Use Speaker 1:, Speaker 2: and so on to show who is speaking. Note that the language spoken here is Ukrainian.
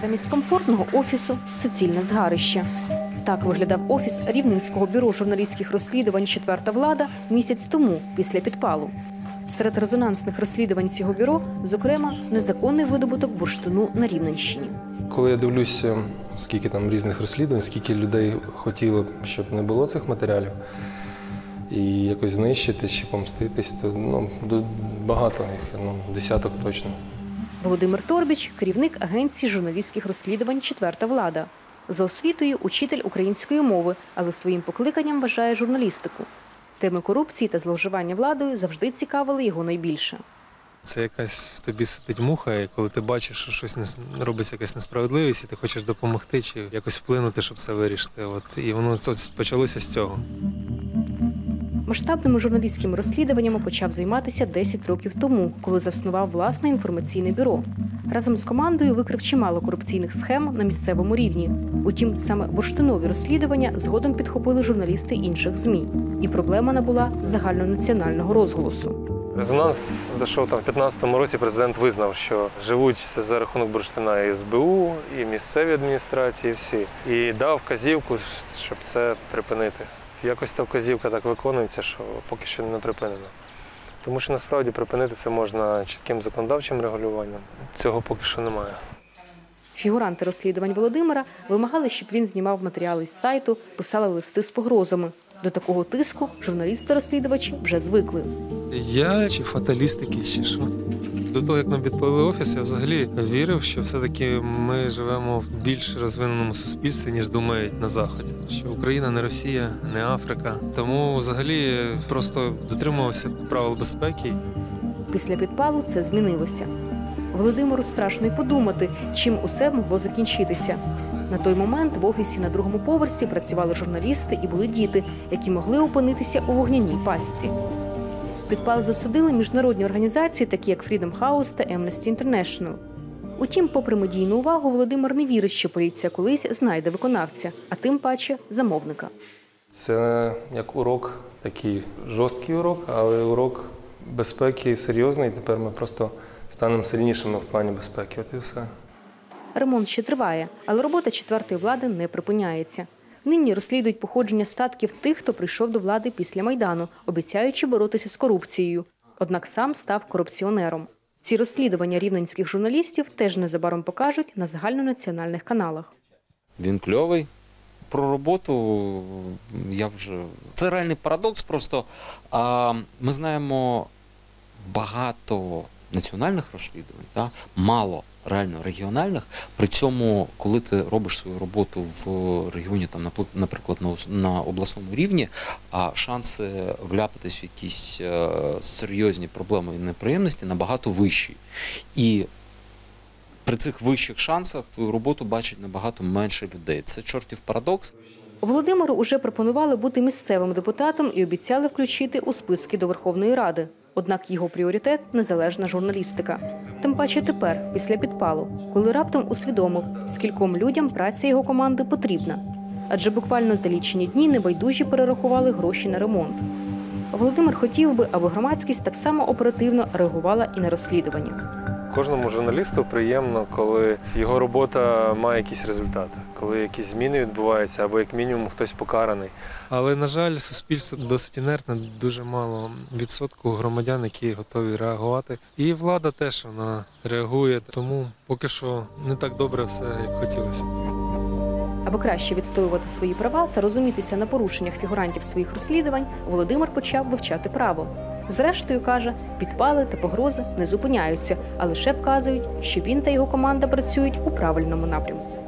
Speaker 1: Замість комфортного офісу суцільне згарище. Так виглядав офіс Рівненського бюро журналістських розслідувань Четверта влада місяць тому після підпалу. Серед резонансних розслідувань цього бюро, зокрема, незаконний видобуток бурштину на Рівненщині.
Speaker 2: Коли я дивлюся, скільки там різних розслідувань, скільки людей хотіло, щоб не було цих матеріалів, і якось знищити чи помститись, то ну, багато їх, ну, десяток точно.
Speaker 1: Володимир Торбіч, керівник агенції журналістських розслідувань Четверта влада. За освітою учитель української мови, але своїм покликанням вважає журналістику. Теми корупції та зловживання владою завжди цікавили його найбільше.
Speaker 2: Це якась тобі сидить муха, і коли ти бачиш, що щось не робиться якась несправедливість, і ти хочеш допомогти чи якось вплинути, щоб це вирішити. От і воно почалося з цього.
Speaker 1: Масштабними журналістськими розслідуваннями почав займатися 10 років тому, коли заснував власне інформаційне бюро. Разом з командою викрив чимало корупційних схем на місцевому рівні. Утім, саме бурштинові розслідування згодом підхопили журналісти інших змі, і проблема набула загальнонаціонального розголосу.
Speaker 2: Резонанс дійшов там в 2015 році. Президент визнав, що живуть за рахунок бурштина і СБУ, і місцеві адміністрації, всі. І дав вказівку, щоб це припинити. Якось та вказівка так виконується, що поки що не припинено. Тому що насправді припинити це можна чітким законодавчим регулюванням. Цього поки що немає.
Speaker 1: Фігуранти розслідувань Володимира вимагали, щоб він знімав матеріали з сайту, писали листи з погрозами. До такого тиску журналісти-розслідувачі вже звикли.
Speaker 2: Я чи фаталіст якийсь, чи що. До того, як нам підпалили офіс, я взагалі вірив, що все-таки ми живемо в більш розвиненому суспільстві, ніж думають на Заході. Що Україна не Росія, не Африка. Тому взагалі просто дотримувався правил безпеки.
Speaker 1: Після підпалу це змінилося. Володимиру страшно й подумати, чим усе могло закінчитися. На той момент в офісі на другому поверсі працювали журналісти і були діти, які могли опинитися у вогняній пастці. Підпал засудили міжнародні організації, такі як Freedom House та Amnesty International. Утім, попри медійну увагу, Володимир не вірить, що поліція колись знайде виконавця, а тим паче замовника.
Speaker 2: Це як урок, такий жорсткий урок, але урок безпеки серйозний. Тепер ми просто станемо сильнішими в плані безпеки. От і все.
Speaker 1: Ремонт ще триває, але робота четвертої влади не припиняється. Нині розслідують походження статків тих, хто прийшов до влади після майдану, обіцяючи боротися з корупцією. Однак сам став корупціонером. Ці розслідування рівненських журналістів теж незабаром покажуть на загальнонаціональних каналах.
Speaker 3: Він кльовий. Про роботу я вже. Це реальний парадокс. Просто а, ми знаємо багато національних розслідувань, та, мало реально регіональних. При цьому, коли ти робиш свою роботу в регіоні, там, наприклад, на, обласному рівні, а шанси вляпатись в якісь е, серйозні проблеми і неприємності набагато вищі. І при цих вищих шансах твою роботу бачить набагато менше людей. Це чортів парадокс.
Speaker 1: Володимиру уже пропонували бути місцевим депутатом і обіцяли включити у списки до Верховної Ради. Однак його пріоритет незалежна журналістика. Тим паче тепер, після підпалу, коли раптом усвідомив, скільком людям праця його команди потрібна. Адже буквально за лічені дні небайдужі перерахували гроші на ремонт. Володимир хотів би, аби громадськість так само оперативно реагувала і на розслідування.
Speaker 2: Кожному журналісту приємно, коли його робота має якісь результати, коли якісь зміни відбуваються, або як мінімум хтось покараний. Але на жаль, суспільство досить інертне, дуже мало відсотку громадян, які готові реагувати. І влада теж вона реагує, тому поки що не так добре все, як хотілося.
Speaker 1: Аби краще відстоювати свої права та розумітися на порушеннях фігурантів своїх розслідувань, Володимир почав вивчати право. Зрештою, каже, підпали та погрози не зупиняються, а лише вказують, що він та його команда працюють у правильному напрямку.